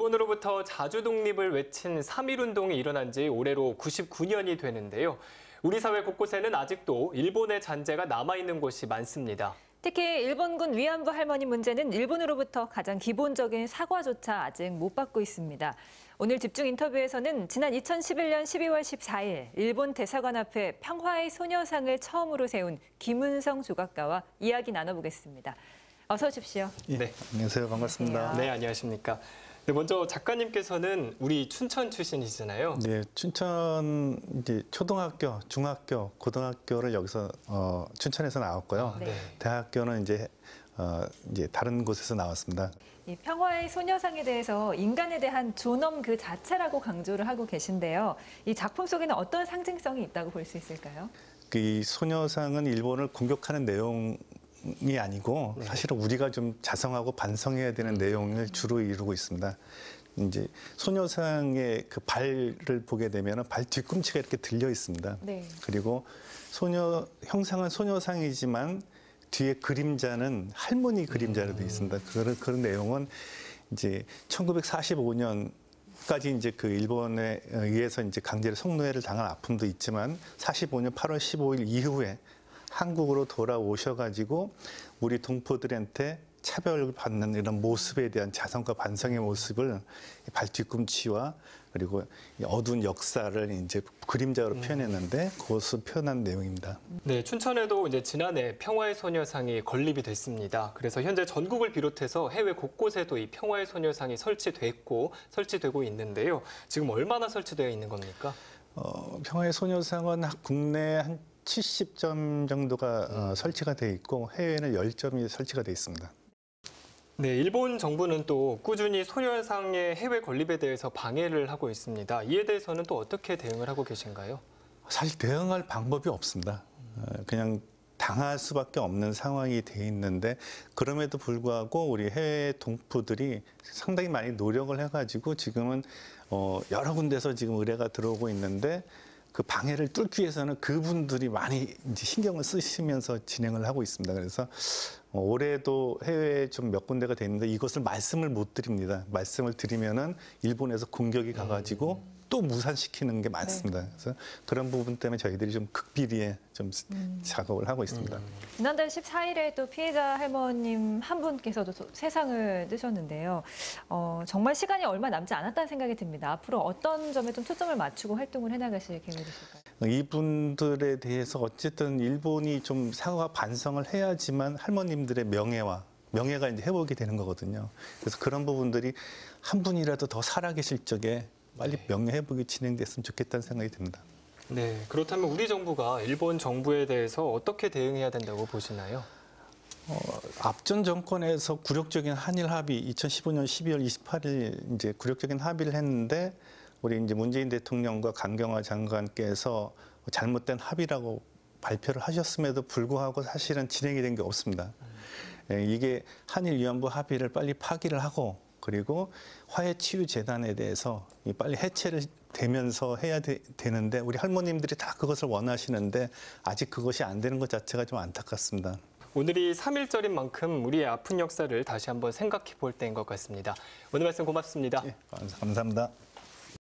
일본으로부터 자주 독립을 외친 3.1운동이 일어난 지 올해로 99년이 되는데요. 우리 사회 곳곳에는 아직도 일본의 잔재가 남아있는 곳이 많습니다. 특히 일본군 위안부 할머니 문제는 일본으로부터 가장 기본적인 사과조차 아직 못 받고 있습니다. 오늘 집중 인터뷰에서는 지난 2011년 12월 14일 일본 대사관 앞에 평화의 소녀상을 처음으로 세운 김은성 조각가와 이야기 나눠보겠습니다. 어서 오십시오. 예, 네. 안녕하세요. 반갑습니다. 네, 안녕하십니까. 네, 먼저 작가님께서는 우리 춘천 출신이시잖아요. 네, 춘천 이제 초등학교, 중학교, 고등학교를 여기서 어, 춘천에서 나왔고요. 네. 대학교는 이제 어, 이제 다른 곳에서 나왔습니다. 이 평화의 소녀상에 대해서 인간에 대한 존엄 그 자체라고 강조를 하고 계신데요. 이 작품 속에는 어떤 상징성이 있다고 볼 수 있을까요? 그 이 소녀상은 일본을 공격하는 내용 이 아니고 네. 사실은 우리가 좀 자성하고 반성해야 되는 내용을 주로 이루고 있습니다. 이제 소녀상의 그 발을 보게 되면 발 뒤꿈치가 이렇게 들려 있습니다. 네. 그리고 소녀 형상은 소녀상이지만 뒤에 그림자는 할머니 그림자로 되어 있습니다. 그런 그런 내용은 이제 1945년 까지 이제 그 일본에 의해서 이제 강제로 성노예를 당한 아픔도 있지만 45년 8월 15일 이후에 한국으로 돌아오셔가지고 우리 동포들한테 차별을 받는 이런 모습에 대한 자성과 반성의 모습을 발 뒤꿈치와 그리고 이 어두운 역사를 이제 그림자로 표현했는데 그것을 표현한 내용입니다. 네, 춘천에도 이제 지난해 평화의 소녀상이 건립이 됐습니다. 그래서 현재 전국을 비롯해서 해외 곳곳에도 이 평화의 소녀상이 설치됐고 설치되고 있는데요. 지금 얼마나 설치되어 있는 겁니까? 어, 평화의 소녀상은 한- 국내 한 70점 정도가 어, 설치가 돼 있고 해외에는 10점이 설치가 돼 있습니다. 네, 일본 정부는 또 꾸준히 소녀상의 해외 건립에 대해서 방해를 하고 있습니다. 이에 대해서는 또 어떻게 대응을 하고 계신가요? 사실 대응할 방법이 없습니다. 어, 그냥 당할 수밖에 없는 상황이 돼 있는데 그럼에도 불구하고 우리 해외 동포들이 상당히 많이 노력을 해가지고 지금은 어, 여러 군데서 지금 의뢰가 들어오고 있는데 그 방해를 뚫기 위해서는 그분들이 많이 신경을 쓰시면서 진행을 하고 있습니다. 그래서 어, 올해도 해외에 좀 몇 군데가 됐는데 이것을 말씀을 못 드립니다. 말씀을 드리면은 일본에서 공격이 가가지고 또 무산시키는 게 많습니다. 그래서 그런 부분 때문에 저희들이 좀 극비리에 좀 작업을 하고 있습니다. 지난달 14일에 또 피해자 할머님 한 분께서도 소- 세상을 뜨셨는데요. 어, 정말 시간이 얼마 남지 않았다는 생각이 듭니다. 앞으로 어떤 점에 좀 초점을 맞추고 활동을 해나가실 계획이실까요? 이분들에 대해서 어쨌든 일본이 좀 사과 반성을 해야지만 할머님들의 명예와 명예가 이제 회복이 되는 거거든요. 그래서 그런 부분들이 한 분이라도 더 살아계실 적에 빨리 명예 회복이 진행됐으면 좋겠다는 생각이 듭니다. 네, 그렇다면 우리 정부가 일본 정부에 대해서 어떻게 대응해야 된다고 보시나요? 어, 앞전 정권에서 굴욕적인 한일 합의 2015년 12월 28일 이제 굴욕적인 합의를 했는데 우리 이제 문재인 대통령과 강경화 장관께서 잘못된 합의라고 발표를 하셨음에도 불구하고 사실은 진행이 된 게 없습니다. 예, 이게 한일 위안부 합의를 빨리 파기를 하고 그리고 화해 치유 재단에 대해서 이 빨리 해체를 되면서 해야 되, 되는데 우리 할머님들이 다 그것을 원하시는데 아직 그것이 안 되는 것 자체가 좀 안타깝습니다. 오늘이 3일절인 만큼 우리의 아픈 역사를 다시 한번 생각해 볼 때인 것 같습니다. 오늘 말씀 고맙습니다. 예, 감사합니다.